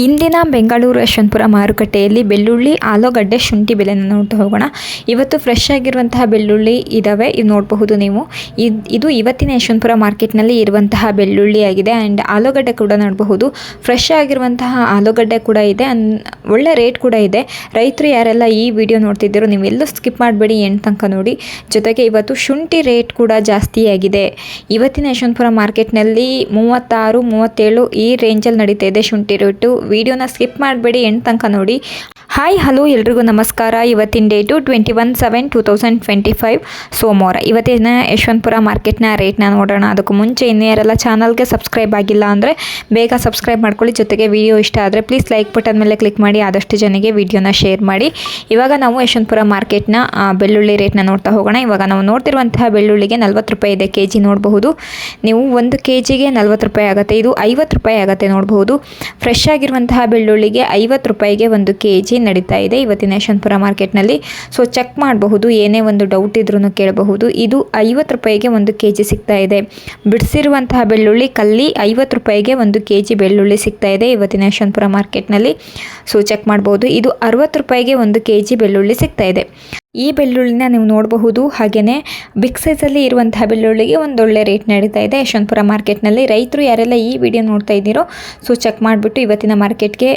ಇಂದಿನ ಬೆಂಗಳೂರು ಯಶವಂತಪುರ ಮಾರುಕಟ್ಟೆಯಲ್ಲಿ ಬೆಳ್ಳುಳ್ಳಿ, ಆಲೂಗಡ್ಡೆ, ಶುಂಠಿ ಬೆಲೆನ ನೋಡ್ತಾ ಹೋಗೋಣ. ಇವತ್ತು ಫ್ರೆಶ್ ಆಗಿರುವಂತಹ ಬೆಳ್ಳುಳ್ಳಿ ಇದ್ದಾವೆ ಇದು ನೋಡಬಹುದು ನೀವು. ಇದ್- ಇವತ್ತಿನ ಯಶವಂತಪುರ ಮಾರ್ಕೆಟ್ನಲ್ಲಿ ಇರುವಂತಹ ಬೆಳ್ಳುಳ್ಳಿ ಆಗಿದೆ ಆ್ಯಂಡ್ ಆಲೂಗಡ್ಡೆ ಕೂಡ ನೋಡಬಹುದು. ಫ್ರೆಶ್ ಆಗಿರುವಂತಹ ಆಲೂಗಡ್ಡೆ ಕೂಡ ಇದೆ ಒಳ್ಳೆ ರೇಟ್ ಕೂಡ ಇದೆ. ರೈತರು ಯಾರೆಲ್ಲ ಈ ವಿಡಿಯೋ ನೋಡ್ತಿದ್ದೀರೋ ನೀವೆಲ್ಲೂ ಸ್ಕಿಪ್ ಮಾಡಬೇಡಿ ಎಂಟು ತನಕ ನೋಡಿ. ಜೊತೆಗೆ ಇವತ್ತು ಶುಂಠಿ ರೇಟ್ ಕೂಡ ಜಾಸ್ತಿಯಾಗಿದೆ ಇವತ್ತಿನ ಯಶವಂತಪುರ ಮಾರ್ಕೆಟ್ನಲ್ಲಿ ಮೂವತ್ತಾರು, ಮೂವತ್ತೇಳು ಈ ರೇಂಜಲ್ಲಿ ನಡೀತಾ ಇದೆ ಶುಂಠಿ ರೇಟು ವಿಡಿಯೋನ ಸ್ಕಿಪ್ ಮಾಡಬೇಡಿ ಎಂಟು ತನಕ ನೋಡಿ. ಹಾಯ್ ಹಲೋ ಎಲ್ರಿಗೂ ನಮಸ್ಕಾರ. ಇವತ್ತಿನ date twenty one seven two thousand twenty five ಸೋಮವಾರ ಇವತ್ತಿನ ಯಶವಂತಪುರ ಮಾರ್ಕೆಟ್ನ ರೇಟ್ನ ನೋಡೋಣ. ಅದಕ್ಕೂ ಮುಂಚೆ ಇನ್ನೂ ಯಾರೆಲ್ಲ ಚಾನಲ್ಗೆ ಸಬ್ಸ್ಕ್ರೈಬ್ ಆಗಿಲ್ಲ ಅಂದರೆ ಬೇಗ ಸಬ್ಸ್ಕ್ರೈಬ್ ಮಾಡ್ಕೊಳ್ಳಿ. ಜೊತೆಗೆ ವಿಡಿಯೋ ಇಷ್ಟ ಆದರೆ ಪ್ಲೀಸ್ ಲೈಕ್ ಬಟನ್ ಮೇಲೆ ಕ್ಲಿಕ್ ಮಾಡಿ. ಆದಷ್ಟು ಜನಗೆ ವಿಡಿಯೋನ ಶೇರ್ ಮಾಡಿ. ಇವಾಗ ನಾವು ಯಶವಂತಪುರ ಮಾರ್ಕೆಟ್ನ ಬೆಳ್ಳುಳ್ಳಿ ರೇಟ್ನ ನೋಡ್ತಾ ಹೋಗೋಣ. ಇವಾಗ ನಾವು ನೋಡ್ತಿರುವಂತಹ ಬೆಳ್ಳುಳ್ಳಿಗೆ ನಲ್ವತ್ತು ರೂಪಾಯಿ ಇದೆ ಕೆ ಜಿ ನೋಡಬಹುದು. ನೀವು ಒಂದು ಕೆ ಜಿಗೆ ನಲ್ವತ್ತು ರೂಪಾಯಿ ಆಗುತ್ತೆ. ಇದು ಐವತ್ತು ರೂಪಾಯಿ ಆಗುತ್ತೆ ನೋಡಬಹುದು. ಫ್ರೆಶ್ ಆಗಿರುವಂತಹ ಬೆಳ್ಳುಳ್ಳಿಗೆ ಐವತ್ತು ರೂಪಾಯಿಗೆ ಒಂದು ಕೆ ಜಿ ನಡೀತಾ ಇದೆ. ಇವತ್ತಿನ ಯಶವಂತಪುರ ಮಾರ್ಕೆಟ್ನಲ್ಲಿ. ಸೊ ಚೆಕ್ ಮಾಡಬಹುದು. ಏನೇ ಒಂದು ಡೌಟ್ ಇದ್ರೂ ಕೇಳಬಹುದು. ಇದು ಐವತ್ತು ರೂಪಾಯಿಗೆ ಒಂದು ಕೆ ಜಿ ಸಿಗ್ತಾ ಇದೆ. ಬಿಡಿಸಿರುವಂತಹ ಬೆಳ್ಳುಳ್ಳಿ, ಕಲ್ಲಿ ಐವತ್ತು ರೂಪಾಯಿಗೆ ಒಂದು ಕೆ ಜಿ ಬೆಳ್ಳುಳ್ಳಿ ಸಿಗ್ತಾ ಇದೆ ಇವತ್ತಿನ ಯಶವಂತಪುರ ಮಾರ್ಕೆಟ್ನಲ್ಲಿ. ಸೊ ಚೆಕ್ ಮಾಡಬಹುದು. ಇದು ಅರವತ್ತು ರೂಪಾಯಿಗೆ ಒಂದು ಕೆ ಜಿ ಬೆಳ್ಳುಳ್ಳಿ ಸಿಗ್ತಾ ಇದೆ. ಈ ಬೆಳ್ಳುಳ್ಳಿನ ನೀವು ನೋಡಬಹುದು. ಹಾಗೆಯೇ ಬಿಗ್ ಸೈಜಲ್ಲಿ ಇರುವಂತಹ ಬೆಳ್ಳುಳ್ಳಿಗೆ ಒಂದೊಳ್ಳೆ ರೇಟ್ ನಡೀತಾ ಇದೆ. ಯಶವಂತಪುರ ಮಾರ್ಕೆಟ್ನಲ್ಲಿ ರೈತರು ಯಾರೆಲ್ಲ ಈ ವಿಡಿಯೋ ನೋಡ್ತಾ ಇದ್ದೀರೋ ಸೊ ಚೆಕ್ ಮಾಡಿಬಿಟ್ಟು ಇವತ್ತಿನ ಮಾರ್ಕೆಟ್ಗೆ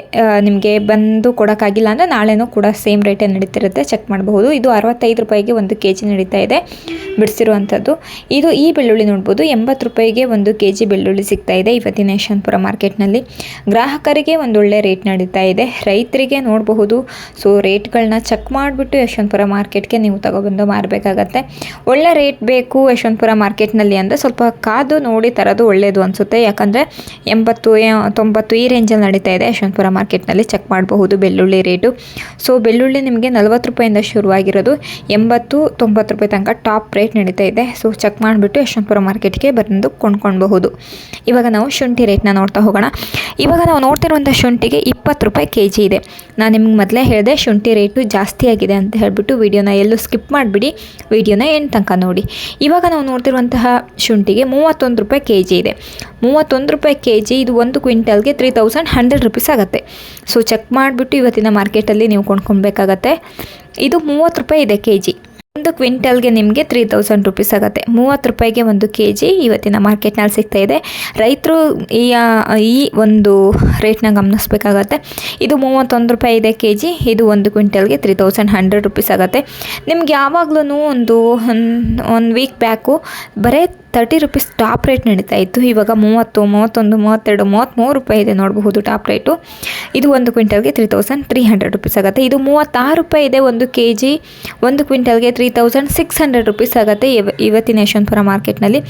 ನಿಮಗೆ ಬಂದು ಕೊಡೋಕ್ಕಾಗಿಲ್ಲ ಅಂದರೆ ನಾಳೆನೂ ಕೂಡ ಸೇಮ್ ರೇಟೇ ನಡೀತಿರುತ್ತೆ. ಚೆಕ್ ಮಾಡಬಹುದು. ಇದು ಅರವತ್ತೈದು ರೂಪಾಯಿಗೆ ಒಂದು ಕೆ ಜಿ ನಡೀತಾ ಇದೆ. ಬಿಡಿಸಿರುವಂಥದ್ದು. ಇದು ಈ ಬೆಳ್ಳುಳ್ಳಿ ನೋಡ್ಬೋದು. ಎಂಬತ್ತು ರೂಪಾಯಿಗೆ ಒಂದು ಕೆ ಜಿ ಬೆಳ್ಳುಳ್ಳಿ ಸಿಗ್ತಾ ಇದೆ ಇವತ್ತಿನ ಯಶವಂತಪುರ ಮಾರ್ಕೆಟ್ನಲ್ಲಿ ಗ್ರಾಹಕರಿಗೆ ಒಂದೊಳ್ಳೆ ರೇಟ್ ನಡೀತಾ ಇದೆ. ರೈತರಿಗೆ ನೋಡಬಹುದು. ಸೊ ರೇಟ್ಗಳನ್ನ ಚೆಕ್ ಮಾಡಿಬಿಟ್ಟು ಯಶವಂತಪುರ ಮಾರ್ಕೆಟ್ಗೆ ನೀವು ತಗೊಬಂದು ಮಾರಬೇಕಾಗತ್ತೆ. ಒಳ್ಳೆ ರೇಟ್ ಬೇಕು ಯಶವಂತಪುರ ಮಾರ್ಕೆಟ್ನಲ್ಲಿ ಅಂದರೆ ಸ್ವಲ್ಪ ಕಾದು ನೋಡಿ ತರೋದು ಒಳ್ಳೆಯದು ಅನಿಸುತ್ತೆ. ಯಾಕಂದರೆ ಎಂಬತ್ತು ತೊಂಬತ್ತು ಈ ರೇಂಜಲ್ಲಿ ನಡೀತಾ ಇದೆ. ಯಶವಂತಪುರ ಮಾರ್ಕೆಟ್ನಲ್ಲಿ ಚೆಕ್ ಮಾಡಬಹುದು ಬೆಳ್ಳುಳ್ಳಿ ರೇಟು. ಸೊ, ಬೆಳ್ಳುಳ್ಳಿ ನಿಮಗೆ ನಲ್ವತ್ತು ರೂಪಾಯಿಂದ ಶುರುವಾಗಿರೋದು ಎಂಬತ್ತು, ತೊಂಬತ್ತು ರೂಪಾಯಿ ತನಕ ಟಾಪ್ ರೇಟ್ ನಡೀತಾ ಇದೆ. ಸೊ, ಚೆಕ್ ಮಾಡಿಬಿಟ್ಟು ಯಶವಂತಪುರ ಮಾರ್ಕೆಟ್ಗೆ ಬಂದು ಕೊಂಡ್ಕೊಳ್ಬಹುದು. ಇವಾಗ ನಾವು ಶುಂಠಿ ರೇಟ್ನ ನೋಡ್ತಾ ಹೋಗೋಣ. ಇವಾಗ ನಾವು ನೋಡ್ತಿರುವಂಥ ಶುಂಠಿಗೆ ಇಪ್ಪತ್ತು ರೂಪಾಯಿ ಕೆ ಜಿ ಇದೆ. ನಾನು ನಿಮ್ಗೆ ಮೊದಲೇ ಹೇಳಿದೆ, ಶುಂಠಿ ರೇಟು ಜಾಸ್ತಿ ಆಗಿದೆ ಅಂತ ಹೇಳ್ಬಿಟ್ಟು ವಿಡಿಯೋನ ಎಲ್ಲೂ ಸ್ಕಿಪ್ ಮಾಡಿಬಿಡಿ. ವಿಡಿಯೋನ ಎಂಟು ತನಕ ನೋಡಿ. ಇವಾಗ ನಾವು ನೋಡ್ತಿರುವಂತಹ ಶುಂಠಿಗೆ ಮೂವತ್ತೊಂದು ರೂಪಾಯಿ ಕೆ ಜಿ ಇದೆ. ಮೂವತ್ತೊಂದು ರೂಪಾಯಿ ಕೆ ಜಿ ಇದು ಒಂದು ಕ್ವಿಂಟಲ್ಗೆ ತ್ರೀ ತೌಸಂಡ್ ಹಂಡ್ರೆಡ್ ರುಪೀಸ್ ಆಗುತ್ತೆ. ಸೊ ಚೆಕ್ ಮಾಡಿಬಿಟ್ಟು ಇವತ್ತಿನ ಮಾರ್ಕೆಟಲ್ಲಿ ನೀವು ಕೊಂಡ್ಕೊಳ್ಬೇಕಾಗತ್ತೆ. ಇದು ಮೂವತ್ತು ರೂಪಾಯಿ ಇದೆ ಕೆ ಜಿ ಒಂದು ಕ್ವಿಂಟಲ್ಗೆ ನಿಮಗೆ ತ್ರೀ ತೌಸಂಡ್ ರುಪೀಸ್ ಆಗುತ್ತೆ. ಮೂವತ್ತು ರೂಪಾಯಿಗೆ ಒಂದು ಕೆ ಜಿ ಇವತ್ತಿನ ಮಾರ್ಕೆಟ್ನಲ್ಲಿ ಸಿಗ್ತಾ ಇದೆ. ರೈತರು ಈ ಈ ಒಂದು ರೇಟ್ನ ಗಮನಿಸಬೇಕಾಗತ್ತೆ. ಇದು ಮೂವತ್ತೊಂದು ರೂಪಾಯಿ ಇದೆ ಕೆ ಜಿ ಇದು ಒಂದು ಕ್ವಿಂಟಲ್ಗೆ ತ್ರೀ ತೌಸಂಡ್ ಹಂಡ್ರೆಡ್ ರುಪೀಸ್ ಆಗುತ್ತೆ. ನಿಮ್ಗೆ ಯಾವಾಗಲೂ ಒಂದು ಒಂದು ವೀಕ್ ಬ್ಯಾಕು ಬರೀ ತರ್ಟಿ ರುಪೀಸ್ ಟಾಪ್ ರೇಟ್ ನಡೀತಾ ಇತ್ತು. ಇವಾಗ ಮೂವತ್ತು, ಮೂವತ್ತೊಂದು, ಮೂವತ್ತೆರಡು ಮೂವತ್ತ್ಮೂರು ರೂಪಾಯಿ ಇದೆ ನೋಡಬಹುದು ಟಾಪ್ ರೇಟು ಇದು ಒಂದು ಕ್ವಿಂಟಲ್ಗೆ three thousand three hundred rupees ಆಗುತ್ತೆ. ಇದು ಮೂವತ್ತಾರು ರೂಪಾಯಿ ಇದೆ ಒಂದು ಕೆ ಜಿ ಒಂದು ಕ್ವಿಂಟಲ್ಗೆ three thousand six hundred rupees ಆಗುತ್ತೆ ಇವ, ಇವತ್ತಿನ ಯಶವಂತಪುರ ಮಾರ್ಕೆಟ್ನಲ್ಲಿ.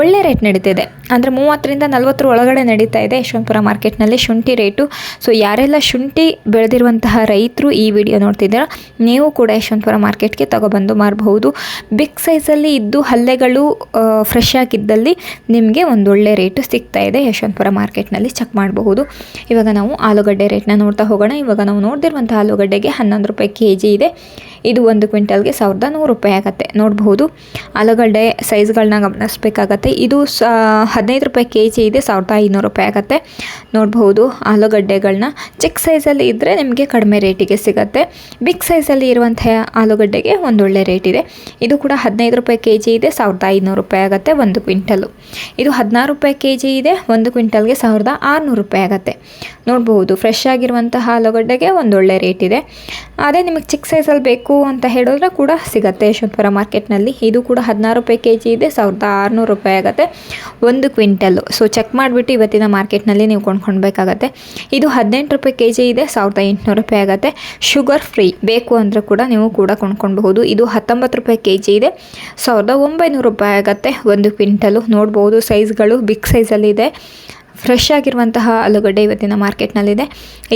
ಒಳ್ಳೆ ರೇಟ್ ನಡೀತಿದೆ. ಅಂದರೆ ಮೂವತ್ತರಿಂದ ನಲ್ವತ್ತರ ಒಳಗಡೆ ನಡೀತಾ ಇದೆ ಯಶವಂತಪುರ ಮಾರ್ಕೆಟ್ನಲ್ಲಿ ಶುಂಠಿ ರೇಟು ಸೊ ಯಾರೆಲ್ಲ ಶುಂಠಿ ಬೆಳೆದಿರುವಂತಹ ರೈತರು ಈ ವಿಡಿಯೋ ನೋಡ್ತಿದ್ದೀರಾ, ನೀವು ಕೂಡ ಯಶವಂತಪುರ ಮಾರ್ಕೆಟ್ಗೆ ತಗೊಬಂದು ಮಾರಬಹುದು. ಬಿಗ್ ಸೈಜಲ್ಲಿ ಇದ್ದು ಹಲ್ಲೆಗಳು ಫ್ರೆಶ್ ಆಗಿದ್ದಲ್ಲಿ ನಿಮಗೆ ಒಂದೊಳ್ಳೆ ರೇಟು ಸಿಗ್ತಾ ಇದೆ. ಯಶವಂತಪುರ ಮಾರ್ಕೆಟ್ನಲ್ಲಿ ಚೆಕ್ ಮಾಡಬಹುದು. ಇವಾಗ ನಾವು ಆಲೂಗಡ್ಡೆ ರೇಟ್ನ ನೋಡ್ತಾ ಹೋಗೋಣ. ಇವಾಗ ನಾವು ನೋಡ್ತಿರುವಂಥ ಆಲೂಗಡ್ಡೆಗೆ ಹನ್ನೊಂದು ರೂಪಾಯಿ ಕೆ ಜಿ ಇದೆ. ಇದು ಒಂದು ಕ್ವಿಂಟಲ್ಗೆ ಸಾವಿರದ ನೂರು ರೂಪಾಯಿ ಆಗುತ್ತೆ. ನೋಡಬಹುದು, ಆಲೂಗಡ್ಡೆ ಸೈಜ್ಗಳನ್ನ ಗಮನಿಸಬೇಕಾಗತ್ತೆ. ಇದು ಸ, ಹದಿನೈದು ರೂಪಾಯಿ ಕೆ ಜಿ ಇದೆ, ಸಾವಿರದ ಐನೂರು ರೂಪಾಯಿ ಆಗುತ್ತೆ. ನೋಡಬಹುದು ಆಲೂಗಡ್ಡೆಗಳನ್ನ ಚಿಕ್ಕ ಸೈಜಲ್ಲಿ ಇದ್ದರೆ ನಿಮಗೆ ಕಡಿಮೆ ರೇಟಿಗೆ ಸಿಗುತ್ತೆ. ಬಿಗ್ ಸೈಜಲ್ಲಿ ಇರುವಂತಹ ಆಲೂಗಡ್ಡೆಗೆ ಒಂದೊಳ್ಳೆ ರೇಟ್ ಇದೆ. ಇದು ಕೂಡ ಹದಿನೈದು ರೂಪಾಯಿ ಕೆ ಜಿ ಇದೆ, ಸಾವಿರದ ಐನೂರು ರೂಪಾಯಿ ಆಗುತ್ತೆ ಒಂದು ಕ್ವಿಂಟಲು ಇದು ಹದಿನಾರು ರೂಪಾಯಿ ಕೆ ಜಿ ಇದೆ, ಒಂದು ಕ್ವಿಂಟಲ್ಗೆ ಸಾವಿರದ ಆರುನೂರು ರೂಪಾಯಿ ಆಗುತ್ತೆ. ನೋಡಬಹುದು, ಫ್ರೆಶ್ ಆಗಿರುವಂತಹ ಆಲೂಗಡ್ಡೆಗೆ ಒಂದೊಳ್ಳೆ ರೇಟ್ ಇದೆ. ಅದೇ ನಿಮಗೆ ಚಿಕ್ಕ ಸೈಜಲ್ಲಿ ಬೇಕು ಅಂತ ಹೇಳಿದ್ರೆ ಕೂಡ ಸಿಗುತ್ತೆ ಯಶವಂತಪುರ ಮಾರ್ಕೆಟ್ನಲ್ಲಿ. ಇದು ಕೂಡ ಹದಿನಾರು ರೂಪಾಯಿ ಕೆ ಜಿ ಇದೆ, ಸಾವಿರದ ಆರುನೂರು ರೂಪಾಯಿ ಆಗುತ್ತೆ. ಒಂದು ಕ್ವಿಂಟಲ್ಲು ಸೊ ಚೆಕ್ ಮಾಡಿಬಿಟ್ಟು ಇವತ್ತಿನ ಮಾರ್ಕೆಟ್ನಲ್ಲಿ ನೀವು ಕೊಂಡ್ಕೊಳ್ಬೇಕಾಗತ್ತೆ. ಇದು ಹದಿನೆಂಟು ರೂಪಾಯಿ ಕೆ ಜಿ ಇದೆ, ಸಾವಿರದ ಎಂಟುನೂರು ರೂಪಾಯಿ ಆಗುತ್ತೆ. ಶುಗರ್ ಫ್ರೀ ಬೇಕು ಅಂದರೆ ಕೂಡ ನೀವು ಕೂಡ ಕೊಂಡ್ಕೊಳ್ಬಹುದು. ಇದು ಹತ್ತೊಂಬತ್ತು ರೂಪಾಯಿ ಕೆ ಜಿ ಇದೆ, ಸಾವಿರದ ಒಂಬೈನೂರು ರೂಪಾಯಿ ಆಗುತ್ತೆ. ಒಂದು ಕ್ವಿಂಟಲು. ನೋಡ್ಬೋದು ಸೈಜ್ಗಳು ಬಿಗ್ ಸೈಜಲ್ಲಿ ಇದೆ. ಫ್ರೆಶ್ ಆಗಿರುವಂತಹ ಆಲೂಗಡ್ಡೆ ಇವತ್ತಿನ ಮಾರ್ಕೆಟ್ನಲ್ಲಿದೆ.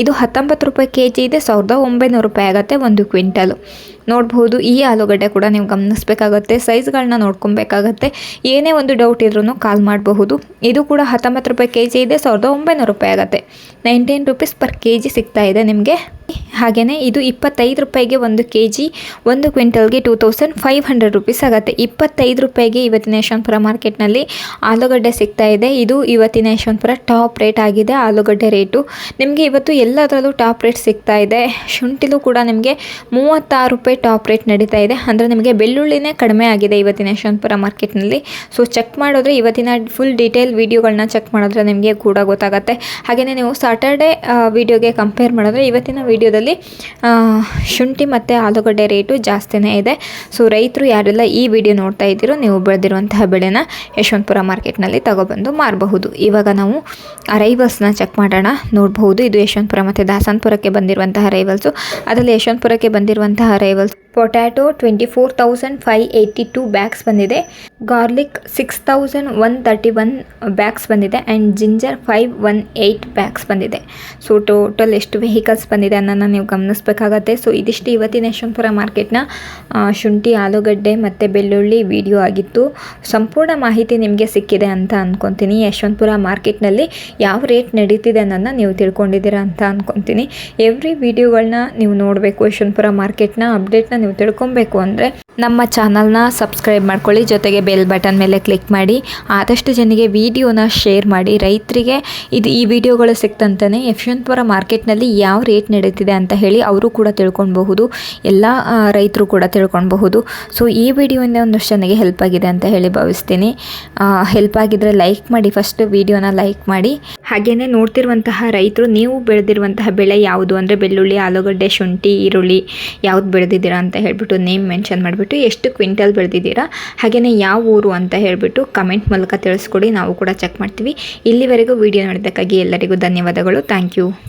ಇದು ಹತ್ತೊಂಬತ್ತು ರೂಪಾಯಿ ಕೆ ಜಿ ಇದೆ, ಸಾವಿರದ ಒಂಬೈನೂರು ರೂಪಾಯಿ ಆಗುತ್ತೆ ಒಂದು ಕ್ವಿಂಟಲು. ನೋಡ್ಬೋದು, ಈ ಆಲೂಗಡ್ಡೆ ಕೂಡ ನೀವು ಗಮನಿಸಬೇಕಾಗತ್ತೆ, ಸೈಜ್ಗಳನ್ನ ನೋಡ್ಕೊಬೇಕಾಗತ್ತೆ. ಏನೇ ಒಂದು ಡೌಟ್ ಇದ್ರೂ ಕಾಲ್ ಮಾಡಬಹುದು. ಇದು ಕೂಡ ಹತ್ತೊಂಬತ್ತು ರೂಪಾಯಿ ಕೆ ಜಿ ಇದೆ, ಸಾವಿರದ ಒಂಬೈನೂರು ರೂಪಾಯಿ ಆಗುತ್ತೆ. Nineteen rupees per K G ಸಿಗ್ತಾ ಇದೆ ನಿಮಗೆ. ಹಾಗೆಯೇ ಇದು ಇಪ್ಪತ್ತೈದು ರೂಪಾಯಿಗೆ ಒಂದು ಕೆ ಜಿ ಒಂದು ಕ್ವಿಂಟಲ್ಗೆ two thousand five hundred rupees ಆಗುತ್ತೆ. ಇಪ್ಪತ್ತೈದು ರೂಪಾಯಿಗೆ ಇವತ್ತಿನ ಯಶವಂತಪುರ ಮಾರ್ಕೆಟ್ನಲ್ಲಿ ಆಲೂಗಡ್ಡೆ ಸಿಗ್ತಾ ಇದೆ. ಇದು ಇವತ್ತಿನ ಯಶವಂತಪುರ ಟಾಪ್ ರೇಟ್ ಆಗಿದೆ, ಆಲೂಗಡ್ಡೆ ರೇಟು. ನಿಮಗೆ ಇವತ್ತು ಎಲ್ಲದರಲ್ಲೂ ಟಾಪ್ ರೇಟ್ ಸಿಗ್ತಾ ಇದೆ. ಶುಂಠಿಲೂ ಕೂಡ ನಿಮಗೆ ಮೂವತ್ತಾರು ರೂಪಾಯಿ ಟಾಪ್ ರೇಟ್ ನಡೀತಾ ಇದೆ. ಅಂದರೆ ನಿಮಗೆ ಬೆಳ್ಳುಳ್ಳಿನೇ ಕಡಿಮೆ ಆಗಿದೆ ಇವತ್ತಿನ ಯಶವಂತಪುರ ಮಾರ್ಕೆಟ್ನಲ್ಲಿ. ಸೊ ಚೆಕ್ ಮಾಡಿದ್ರೆ ಇವತ್ತಿನ ಫುಲ್ ಡೀಟೇಲ್ ವೀಡಿಯೋಗಳನ್ನ ಚೆಕ್ ಮಾಡಿದ್ರೆ ನಿಮಗೆ ಕೂಡ ಗೊತ್ತಾಗುತ್ತೆ. ಹಾಗೆಯೇ ನೀವು ಸಾಟರ್ಡೆ ವೀಡಿಯೋಗೆ ಕಂಪೇರ್ ಮಾಡಿದ್ರೆ ಇವತ್ತಿನ ವೀಡಿಯೋದಲ್ಲಿ ಶುಂಠಿ ಮತ್ತು ಆಲೂಗಡ್ಡೆ ರೇಟು ಜಾಸ್ತಿನೇ ಇದೆ. ಸೊ ರೈತರು ಯಾರೆಲ್ಲ ಈ ವಿಡಿಯೋ ನೋಡ್ತಾ ಇದ್ದೀರೋ, ನೀವು ಬೆಳೆದಿರುವಂತಹ ಬೆಳೆನ ಯಶವಂತಪುರ ಮಾರ್ಕೆಟ್ನಲ್ಲಿ ತಗೊಬಂದು ಮಾರಬಹುದು. ಇವಾಗ ನಾವು ಅರೈವಲ್ಸ್ನ ಚೆಕ್ ಮಾಡೋಣ. ನೋಡಬಹುದು ಇದು ಯಶವಂತಪುರ ಮತ್ತು ದಾಸನಪುರಕ್ಕೆ ಬಂದಿರುವಂತಹ ಅರೈವಲ್ಸು ಅದರಲ್ಲಿ ಯಶವಂತಪುರಕ್ಕೆ ಬಂದಿರುವಂತಹ arrivals potato twenty four thousand five eighty two bags ಬಂದಿದೆ. Garlic six thousand one thirty one bags ಬಂದಿದೆ and ginger five one eight bags ಬಂದಿದೆ. ಸೊ ಟೋಟಲ್ ಎಷ್ಟು ವೆಹಿಕಲ್ಸ್ ಬಂದಿದೆ ಅನ್ನೋದನ್ನು ನೀವು ಗಮನಿಸಬೇಕಾಗತ್ತೆ. ಸೊ ಇದಿಷ್ಟು ಇವತ್ತಿನ ಯಶವಂತಪುರ ಮಾರ್ಕೆಟ್ನ ಶುಂಠಿ, ಆಲೂಗಡ್ಡೆ ಮತ್ತು ಬೆಳ್ಳುಳ್ಳಿ ವಿಡಿಯೋ ಆಗಿತ್ತು. ಸಂಪೂರ್ಣ ಮಾಹಿತಿ ನಿಮಗೆ ಸಿಕ್ಕಿದೆ ಅಂತ ಅಂದ್ಕೊತೀನಿ ಯಶವಂತಪುರ ಮಾರ್ಕೆಟ್ನಲ್ಲಿ ಯಾವ ರೇಟ್ ನಡೀತಿದೆ ಅನ್ನೋದನ್ನ ನೀವು ತಿಳ್ಕೊಂಡಿದ್ದೀರಾ ಅಂತ ಅಂದ್ಕೊತೀನಿ ಎವ್ರಿ ವಿಡಿಯೋಗಳನ್ನ ನೀವು ನೋಡಬೇಕು ಯಶವಂತಪುರ ಮಾರ್ಕೆಟ್ನ, ಅಪ್ಡೇಟ್ನ ನೀವು ತಿಳ್ಕೊಬೇಕು ಅಂದರೆ ನಮ್ಮ ಚಾನಲ್ನ ಸಬ್ಸ್ಕ್ರೈಬ್ ಮಾಡ್ಕೊಳ್ಳಿ, ಜೊತೆಗೆ ಬೆಲ್ ಬಟನ್ ಮೇಲೆ ಕ್ಲಿಕ್ ಮಾಡಿ. ಆದಷ್ಟು ಜನಿಗೆ ವಿಡಿಯೋನ ಶೇರ್ ಮಾಡಿ. ರೈತರಿಗೆ ಇದು ಈ ವಿಡಿಯೋಗಳು ಸಿಕ್ತಂತಾನೆ ಯಶವಂತಪುರ ಮಾರ್ಕೆಟ್ನಲ್ಲಿ ಯಾವ ರೇಟ್ ನಡೀತಿದೆ ಅಂತ ಹೇಳಿ ಅವರು ಕೂಡ ತಿಳ್ಕೊಳ್ಬಹುದು. ಎಲ್ಲ ರೈತರು ಕೂಡ ತಿಳ್ಕೊಳ್ಬಹುದು. ಸೊ, ಈ ವಿಡಿಯೋನೇ ಒಂದಷ್ಟು ಜನಗೆ ಹೆಲ್ಪ್ ಆಗಿದೆ ಅಂತ ಹೇಳಿ ಭಾವಿಸ್ತೀನಿ. ಹೆಲ್ಪ್ ಆಗಿದ್ರೆ ಲೈಕ್ ಮಾಡಿ ಫಸ್ಟ್ ವಿಡಿಯೋನ ಲೈಕ್ ಮಾಡಿ. ಹಾಗೆಯೇ ನೋಡ್ತಿರುವಂತಹ ರೈತರು, ನೀವು ಬೆಳೆದಿರುವಂತಹ ಬೆಳೆ ಯಾವುದು? ಅಂದರೆ ಬೆಳ್ಳುಳ್ಳಿ, ಆಲೂಗಡ್ಡೆ, ಶುಂಠಿ, ಈರುಳ್ಳಿ ಯಾವುದು ಬೆಳೆದಿದ್ದೀರಾ ಅಂತ ಹೇಳ್ಬಿಟ್ಟು ನೇಮ್ ಮೆನ್ಷನ್ ಮಾಡಿಬಿಟ್ಟು ಎಷ್ಟು ಕ್ವಿಂಟಲ್ ಬೆಳೆದಿದ್ದೀರಾ? ಹಾಗೆಯೇ ಯಾವ ಊರು ಅಂತ ಹೇಳಿಬಿಟ್ಟು ಕಮೆಂಟ್ ಮೂಲಕ ತಿಳಿಸ್ಕೊಡಿ. ನಾವು ಕೂಡ ಚೆಕ್ ಮಾಡ್ತೀವಿ. ಇಲ್ಲಿವರೆಗೂ ವಿಡಿಯೋ ನೋಡಿದ್ದಕ್ಕಾಗಿ ಎಲ್ಲರಿಗೂ ಧನ್ಯವಾದಗಳು. Thank you